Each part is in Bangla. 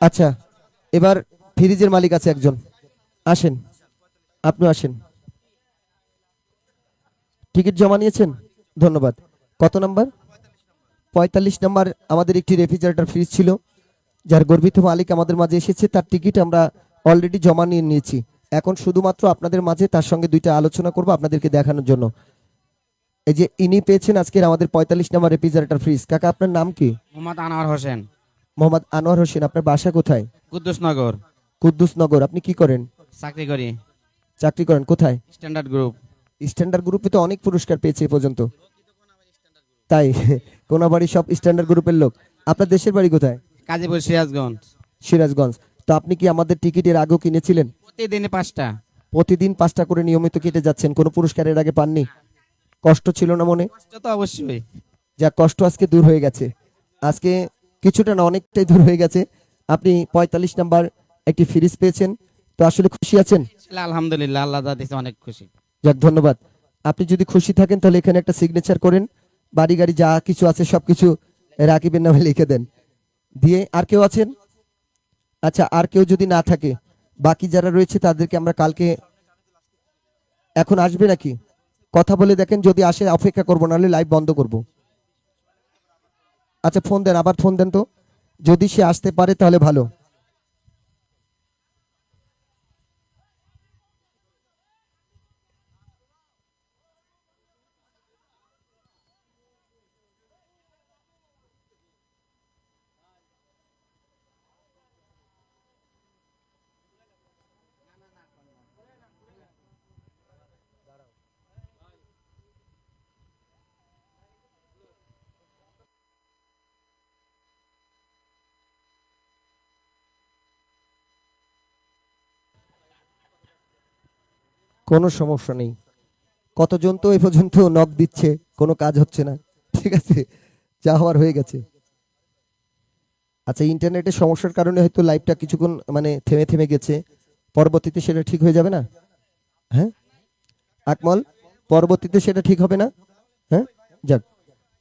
আচ্ছা এবার ফ্রিজের মালিক আছে একজন। আসেন আপনি আসেন। টিকিট জমা নিয়েছেন? ধন্যবাদ। কত নাম্বার? পঁয়তাল্লিশ নাম্বার আমাদের একটি রেফ্রিজারেটর ফ্রিজ ছিল, যার গর্বিত মালিক আমাদের মাঝে এসেছে। তার টিকিট আমরা অলরেডি জমা নিয়ে নিয়েছি। এখন শুধুমাত্র আপনাদের মাঝে তার সঙ্গে দুইটা আলোচনা করব আপনাদেরকে দেখানোর জন্য। এই যে ইনি পেয়েছেন আজকের আমাদের পঁয়তাল্লিশ নাম্বার রেফ্রিজারেটর ফ্রিজ। কাকা, আপনার নাম কি? মোহাম্মদ আনোয়ার হোসেন। মোহাম্মদ আনোয়ার হোসেন আপনার বাসা কোথায়? কুদ্দুসনগর। কুদ্দুস নগর আপনি কি করেন? চাকরি করি। চাকরি করেন কোথায়? Standard group. স্ট্যান্ডার্ড গ্রুপে তো অনেক পুরস্কার পেয়েছে এ পর্যন্ত। তাই কোনাবাড়ি সব স্ট্যান্ডার্ড গ্রুপের লোক। আপনার দেশের বাড়ি কোথায়? কাজীপুর সিরাজগঞ্জ। সিরাজগঞ্জ। তো আপনি কি আমাদের টিকিটের আগেও কিনেছিলেন? প্রতিদিন পাঁচটা। প্রতিদিন পাঁচটা করে নিয়মিত কেটে যাচ্ছেন কোনো পুরস্কারের আগে পাননি? কষ্ট ছিল না মনে? কষ্ট তো অবশ্যই। যা কষ্ট আজকে দূর হয়ে গেছে। আজকে কিছুটা না অনেকটাই দূর হয়ে গেছে। আপনি পঁয়তাল্লিশ নাম্বার একটি ফ্রিজ পেয়েছেন। তো আসলে খুশি আছেন? আলহামদুলিল্লাহ আল্লাহ দিছে অনেক খুশি। যাক ধন্যবাদ। আপনি যদি খুশি থাকেন তাহলে এখানে একটা সিগনেচার করেন। বাড়ি গাড়ি যা কিছু আছে সব কিছু রাকিবের নামে লিখে দেন। দিয়ে আর কেউ আছেন? আচ্ছা আর কেউ যদি না থাকে বাকি যারা রয়েছে তাদেরকে আমরা কালকে এখন আসবে নাকি? কথা বলে দেখেন যদি আসে অপেক্ষা করব নাহলে লাইভ বন্ধ করব। আচ্ছা ফোন দেন আবার ফোন দেন তো। যদি সে আসতে পারে তাহলে ভালো। কোনো সমস্যা নেই। কতজন তো এ পর্যন্ত নখ দিচ্ছে, কোনো কাজ হচ্ছে না। ঠিক আছে? যা হওয়ার হয়ে গেছে। আচ্ছা ইন্টারনেটের সমস্যার কারণে হয়তো লাইভটা কিছুক্ষণ মানে থেমে থেমে গেছে। পরবর্তীতে সেটা ঠিক হয়ে যাবে না? হ্যাঁ? আকমল, পরবর্তীতে সেটা ঠিক হবে না? হ্যাঁ? যাক,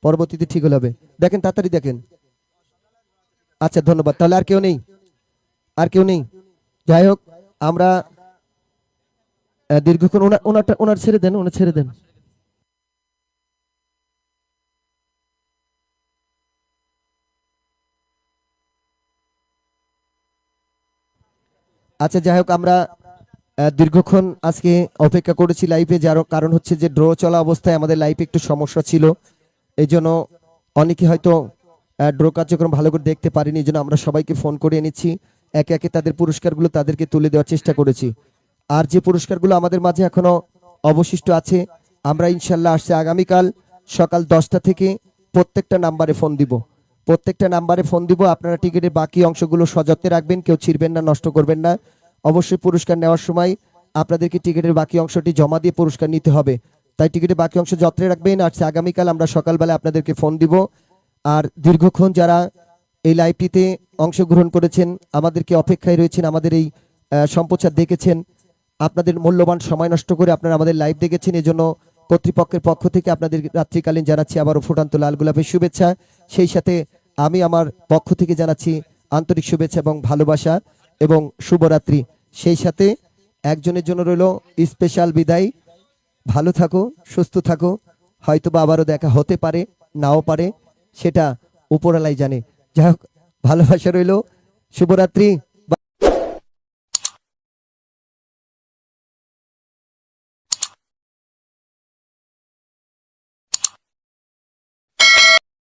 পরবর্তীতে ঠিক হলে হবে। দেখেন, তাড়াতাড়ি দেখেন। আচ্ছা ধন্যবাদ। তাহলে আর কেউ নেই? আর কেউ নেই? যাই হোক, আমরা দীর্ঘক্ষণ ওনারটা ওনার ছেড়ে দেন, ওনার ছেড়ে দেন। আচ্ছা যাই হোক, আমরা দীর্ঘক্ষণ আজকে অপেক্ষা করেছি লাইভে যার কারণ হচ্ছে যে ড্র চলা অবস্থায় আমাদের লাইফে একটু সমস্যা ছিল। এই জন্য অনেকে হয়তো ড্র কার্যক্রম ভালো করে দেখতে পারেনি, এই জন্য আমরা সবাইকে ফোন করে এনেছি একে একে তাদের পুরস্কারগুলো তাদেরকে তুলে দেওয়ার চেষ্টা করেছি। আর যে পুরস্কারগুলো আমাদের মাঝে এখনও অবশিষ্ট আছে, আমরা ইনশাল্লাহ আসছে আগামীকাল সকাল দশটা থেকে প্রত্যেকটা নাম্বারে ফোন দিব। প্রত্যেকটা নাম্বারে ফোন দিব, আপনারা টিকিটের বাকি অংশগুলো সযত্নে রাখবেন, কেউ ছিড়বেন না, নষ্ট করবেন না। অবশ্যই পুরস্কার নেওয়ার সময় আপনাদেরকে টিকিটের বাকি অংশটি জমা দিয়ে পুরস্কার নিতে হবে। তাই টিকিটের বাকি অংশ যত্নে রাখবেন, আর আগামীকাল আমরা সকালবেলা আপনাদেরকে ফোন দিব। আর দীর্ঘক্ষণ যারা এই লাইভটিতে অংশগ্রহণ করেছেন, আমাদেরকে অপেক্ষায় রয়েছেন, আমাদের এই সম্প্রচার দেখেছেন আপনাদের মূল্যবান সময় নষ্ট করে আপনারা আমাদের লাইভ দেখেছেন, এজন্য কর্তৃপক্ষের পক্ষ থেকে আপনাদের রাত্রিকালীন জানাচ্ছি আবারও ফুটান্ত লাল গোলাপের শুভেচ্ছা। সেই সাথে আমি আমার পক্ষ থেকে জানাচ্ছি আন্তরিক শুভেচ্ছা এবং ভালোবাসা এবং শুভরাত্রি। সেই সাথে একজনের জন্য রইল স্পেশাল বিদায়। ভালো থাকো, সুস্থ থাকো হয়তো বা আবারও দেখা হতে পারে, নাও পারে, সেটা উপরালাই জানে। যাই হোক, ভালোবাসা রইল। শুভরাত্রি।